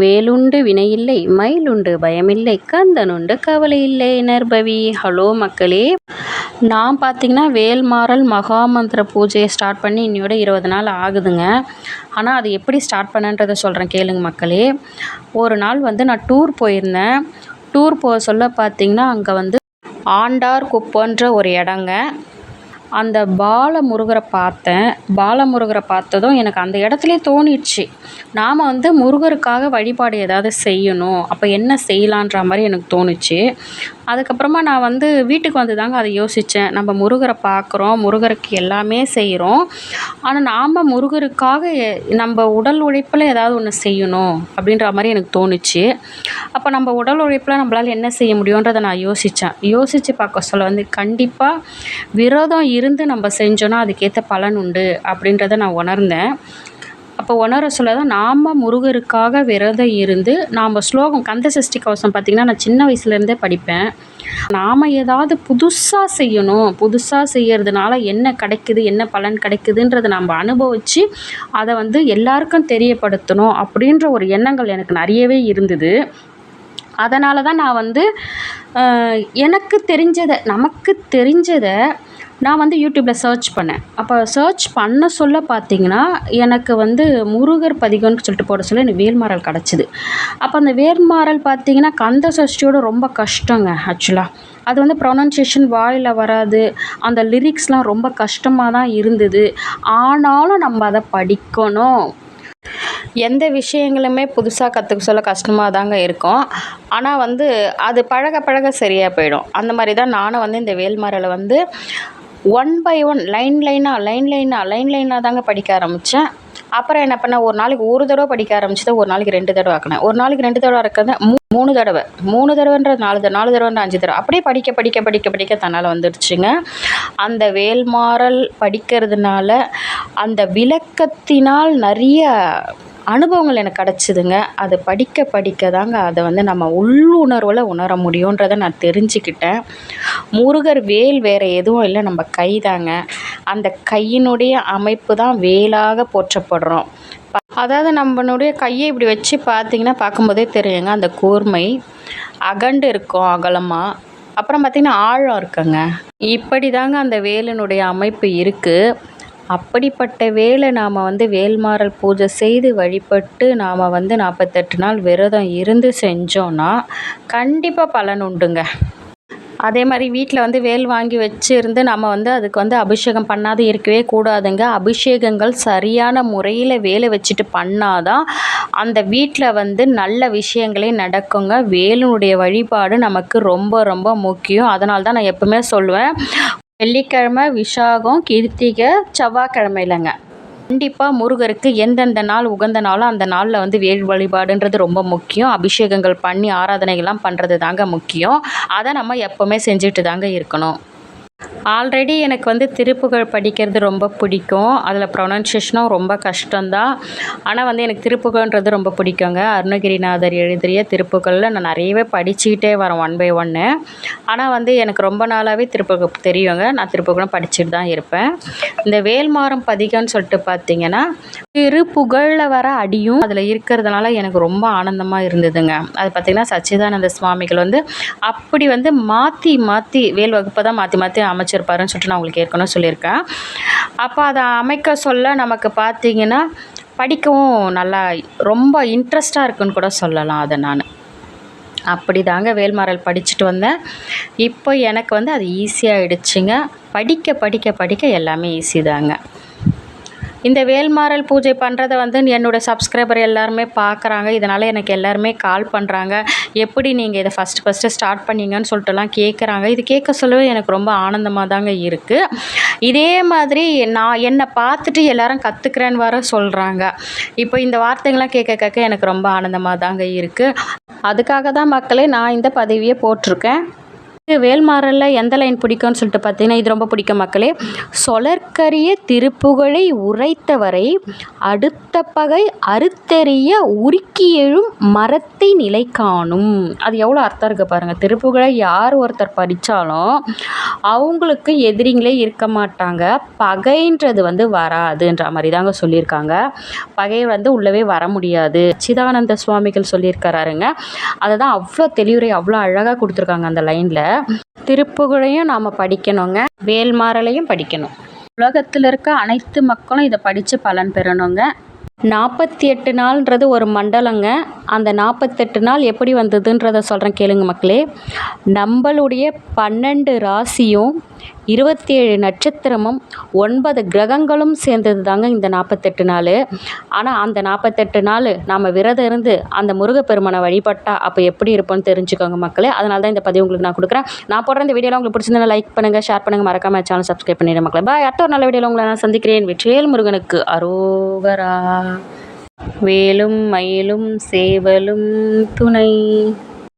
வேலுண்டு வினையில்லை மயிலுண்டு பயமில்லை கந்தனுண்டு கவலை இல்லை நர்பவி ஹலோ மக்களே. நான் பார்த்திங்கன்னா வேல்மாறல் மகாமந்திர பூஜையை ஸ்டார்ட் பண்ணி இன்னையோட இருபது நாள் ஆகுதுங்க. ஆனால் அது எப்படி ஸ்டார்ட் பண்ணன்றதை சொல்கிறேன் கேளுங்க மக்களே. ஒரு நாள் வந்து நான் டூர் போயிருந்தேன். டூர் போக சொல்ல பார்த்தீங்கன்னா அங்கே வந்து ஆண்டார் குப்பன்ற ஒரு இடங்க. அந்த பாலமுருகரை பார்த்தேன். பாலமுருகரை பார்த்ததும் எனக்கு அந்த இடத்துலே தோணிடுச்சு. நாம் வந்து முருகருக்காக வழிபாடு ஏதாவது செய்யணும். அப்போ என்ன செய்யலான்ற மாதிரி எனக்கு தோணுச்சு. அதுக்கப்புறமா நான் வந்து வீட்டுக்கு வந்து தாங்க அதை யோசித்தேன் நம்ம முருகரை பார்க்குறோம். முருகருக்கு எல்லாமே செய்கிறோம். ஆனால் நாம் முருகருக்காக நம்ம உடல் உழைப்பில் ஏதாவது ஒன்று செய்யணும் அப்படின்ற மாதிரி எனக்கு தோணுச்சு. அப்போ நம்ம உடல் உழைப்பில் நம்மளால் என்ன செய்ய முடியுன்றதை நான் யோசித்தேன் யோசித்து பார்க்க சொல்ல வந்து கண்டிப்பாக விரோதம் இரு இருந்து நம்ம செஞ்சோன்னா அதுக்கேற்ற பலன் உண்டு அப்படின்றத நான் உணர்ந்தேன். அப்போ உணர சொல்ல தான் நாம் முருகருக்காக விரதம் இருந்து நாம் ஸ்லோகம் கந்த சஷ்டி கவசம் பார்த்திங்கன்னா நான் சின்ன வயசுலேருந்தே படிப்பேன். நாம் ஏதாவது புதுசாக செய்யணும். புதுசாக செய்கிறதுனால என்ன கிடைக்குது என்ன பலன் கிடைக்குதுன்றதை நம்ம அனுபவித்து அதை வந்து எல்லாருக்கும் தெரியப்படுத்தணும் அப்படின்ற ஒரு எண்ணங்கள் எனக்கு நிறையவே இருந்தது. அதனால தான் நான் வந்து எனக்கு தெரிஞ்சதை நமக்கு தெரிஞ்சதை நான் வந்து யூடியூப்பில் சர்ச் பண்ணேன். அப்போ சர்ச் பண்ண சொல்ல பார்த்தீங்கன்னா எனக்கு வந்து முருகர் பதிகம்னு சொல்லிட்டு போட சொல்ல எனக்கு வேல்மாறல் கிடச்சிது. அப்போ அந்த வேல்மாறல் பார்த்தீங்கன்னா கந்த சஷ்டியோட ரொம்ப கஷ்டங்க ஆக்சுவலாக அது வந்து ப்ரொனன்சியேஷன் வாயில் வராது. அந்த லிரிக்ஸ்லாம் ரொம்ப கஷ்டமாக தான் இருந்தது. ஆனாலும் நம்ம அதை படிக்கணும். எந்த விஷயங்களுமே புதுசாக கற்றுக்க சொல்ல கஷ்டமாக தாங்க இருக்கும். ஆனால் வந்து அது பழக பழக சரியாக போயிடும். அந்த மாதிரி தான் நானும் வந்து இந்த வேல்மரலை வந்து ஒன் பை ஒன் லைன் லைனாக லைன் லைனாக லைன் லைனாக தாங்க படிக்க ஆரம்பித்தேன் அப்புறம் என்ன பண்ணேன்? ஒரு நாளைக்கு ஒரு தடவை படிக்க ஆரம்பிச்சது ஒரு நாளைக்கு ரெண்டு தடவை ஆக்கினேன். ஒரு நாளைக்கு ரெண்டு தடவை இருக்கிறத மூ மூணு தடவை. மூணு தடவைன்ற நாலு தடவை நாலு தடவைன்ற அஞ்சு தடவை. அப்படியே படிக்க படிக்க படிக்க படிக்க தன்னால் வந்துடுச்சுங்க அந்த வேல்மாறல் படிக்கிறதுனால அந்த விளக்கத்தினால் நிறைய அனுபவங்கள் எனக்கு கிடச்சிதுங்க. அது படிக்க படிக்க தாங்க அதை வந்து நம்ம உள்ளுணர்வில் உணர முடியுன்றதை நான் தெரிஞ்சுக்கிட்டேன். முருகர் வேல் வேறு எதுவும் இல்லை நம்ம கை தாங்க. அந்த கையினுடைய அமைப்பு தான் வேலாக போற்றப்படுறோம். அதாவது நம்மளுடைய கையை இப்படி வச்சு பார்த்தீங்கன்னா பார்க்கும்போதே தெரியுங்க அந்த கூர்மை. அகண்டு இருக்கும் அகலமாக அப்புறம் பார்த்திங்கன்னா ஆழம் இருக்குங்க. இப்படி தாங்க அந்த வேலினுடைய அமைப்பு இருக்குது அப்படிப்பட்ட வேலை நாம் வந்து வேல்மாறல் பூஜை செய்து வழிபட்டு நாம் வந்து நாற்பத்தெட்டு நாள் விரதம் இருந்து செஞ்சோன்னா கண்டிப்பாக பலன் உண்டுங்க. அதே மாதிரி வீட்டில் வந்து வேல் வாங்கி வச்சுருந்து நம்ம வந்து அதுக்கு வந்து அபிஷேகம் பண்ணாத இருக்கவே கூடாதுங்க. அபிஷேகங்கள் சரியான முறையில் வேலை வச்சுட்டு பண்ணாதான் அந்த வீட்டில் வந்து நல்ல விஷயங்களே நடக்குங்க. வேலுனுடைய வழிபாடு நமக்கு ரொம்ப ரொம்ப முக்கியம். அதனால தான் நான் எப்பவுமே சொல்லுவேன் வெள்ளிக்கிழமை விஷாகம் கிருத்திகை செவ்வாய்க்கிழமையிலங்க கண்டிப்பாக முருகருக்கு எந்தெந்த நாள் உகந்த நாளோ அந்த நாளில் வந்து வேல் வழிபாடுன்றது ரொம்ப முக்கியம். அபிஷேகங்கள் பண்ணி ஆராதனைகள்லாம் பண்ணுறது தாங்க முக்கியம். அதை நம்ம எப்போவுமே செஞ்சுட்டு தாங்க இருக்கணும். ஆல்ரெடி எனக்கு வந்து திருப்புகழ் படிக்கிறது ரொம்ப பிடிக்கும். அதில் ப்ரொனன்சியேஷனும் ரொம்ப கஷ்டம்தான். ஆனால் வந்து எனக்கு திருப்புகழ்ன்றது ரொம்ப பிடிக்குங்க. அருணகிரிநாதர் எழுதிய திருப்புகழில் நான் நிறையவே படிச்சுக்கிட்டே வரேன் ஒன் பை ஒன்று ஆனால் வந்து எனக்கு ரொம்ப நாளாகவே திருப்புகழ் தெரியுங்க. நான் திருப்புகழும் படிச்சுட்டு தான் இருப்பேன். இந்த வேல்மாறம் பதிகம்னு சொல்லிட்டு பார்த்தீங்கன்னா திருப்புகழில் வர அடியும் அதில் இருக்கிறதுனால எனக்கு ரொம்ப ஆனந்தமாக இருந்ததுங்க. அது பார்த்திங்கன்னா சச்சிதானந்த சுவாமிகள் வந்து அப்படி வந்து மாற்றி மாற்றி வேல் வகுப்பை தான் மாற்றி மாற்றி அமைச்சிருப்பாருன்னு சொல்லிட்டு நான் உங்களுக்கு ஏற்கனவே சொல்லியிருக்கேன். அப்போ அதை அமைக்க சொல்ல நமக்கு பார்த்தீங்கன்னா படிக்கவும் நல்லா ரொம்ப இன்ட்ரெஸ்டாக இருக்குன்னு கூட சொல்லலாம் அதை நான். அப்படி தாங்க வேல்மாறல் படிச்சுட்டு வந்தேன். இப்போ எனக்கு வந்து அது ஈஸியாகிடுச்சுங்க படிக்க படிக்க படிக்க எல்லாமே ஈஸி தாங்க. இந்த வேல்மாறல் பூஜை பண்ணுறத வந்து என்னோட சப்ஸ்கிரைபர் எல்லாருமே பார்க்குறாங்க இதனால் எனக்கு எல்லாருமே கால் பண்ணுறாங்க எப்படி நீங்கள் இதை ஃபஸ்ட்டு ஃபஸ்ட்டு ஸ்டார்ட் பண்ணீங்கன்னு சொல்லிட்டுலாம் கேட்குறாங்க இது கேட்க சொல்லவே எனக்கு ரொம்ப ஆனந்தமாக தாங்க இருக்குது இதே மாதிரி நான் என்னை பார்த்துட்டு எல்லாரும் கற்றுக்குறேன்னு வர சொல்கிறாங்க இப்போ இந்த வார்த்தைகள்லாம் கேட்க கேட்க எனக்கு ரொம்ப ஆனந்தமாக தாங்க இருக்குது அதுக்காக தான் மக்களே நான் இந்த பதவியை போட்டிருக்கேன். வேல்மாறலில் எந்த லைன் பிடிக்கும்னு சொல்லிட்டு பார்த்தீங்கன்னா இது ரொம்ப பிடிக்கும் மக்களே. சொலற்கரிய திருப்புகழை உரைத்தவரை அடுத்த பகை அறுத்தெறிய உருக்கி எழும் மரத்தை நிலை காணும் அது எவ்வளோ அர்த்தம் இருக்குது பாருங்கள் திருப்புகழை யார் ஒருத்தர் படித்தாலும் அவங்களுக்கு எதிரிங்களே இருக்க மாட்டாங்க. பகைன்றது வந்து வராதுன்ற மாதிரி தாங்க சொல்லியிருக்காங்க. பகை வந்து உள்ளவே வர முடியாது. சிதானந்த சுவாமிகள் சொல்லியிருக்கிறாருங்க. அதை தான் அவ்வளோ தெளிவுரை அவ்வளோ அழகாக கொடுத்துருக்காங்க அந்த லைனில். திருப்புகழையும் நாம் படிக்கணுங்க. வேல்மாறலையும் படிக்கணும். உலகத்தில் இருக்க அனைத்து மக்களும் இதை படித்து பலன் பெறணுங்க. நாற்பத்தி எட்டு நாள்ன்றது ஒரு மண்டலங்க. அந்த நாற்பத்தெட்டு நாள் எப்படி வந்ததுன்றத சொல்கிறேன் கேளுங்க மக்களே. நம்மளுடைய பன்னெண்டு ராசியும் இருபத்தி ஏழு நட்சத்திரமும் ஒன்பது கிரகங்களும் சேர்ந்தது தாங்க இந்த நாற்பத்தெட்டு நாள். ஆனால் அந்த நாற்பத்தெட்டு நாள் நாம் விரதம் இருந்து அந்த முருகப்பெருமானை வழிபட்டால் அப்போ எப்படி இருப்போம்னு தெரிஞ்சுக்கோங்க மக்களே. அதனால தான் இந்த பதிவு உங்களுக்கு நான் கொடுக்குறேன். நான் போடுற இந்த வீடியோலாம் உங்களுக்கு பிடிச்சிருந்தா லைக் பண்ணுங்கள் ஷேர் பண்ணுங்கள் மறக்காம சேனல் சப்ஸ்கிரைப் பண்ணிடுங்க மக்களே. பாய் அடுத்த ஒரு நல்ல வீடியோவில் உங்களை நான் சந்திக்கிறேன். வெற்றிவேல் முருகனுக்கு அரோகரா. வேலும் மயிலும் சேவலும் துணை.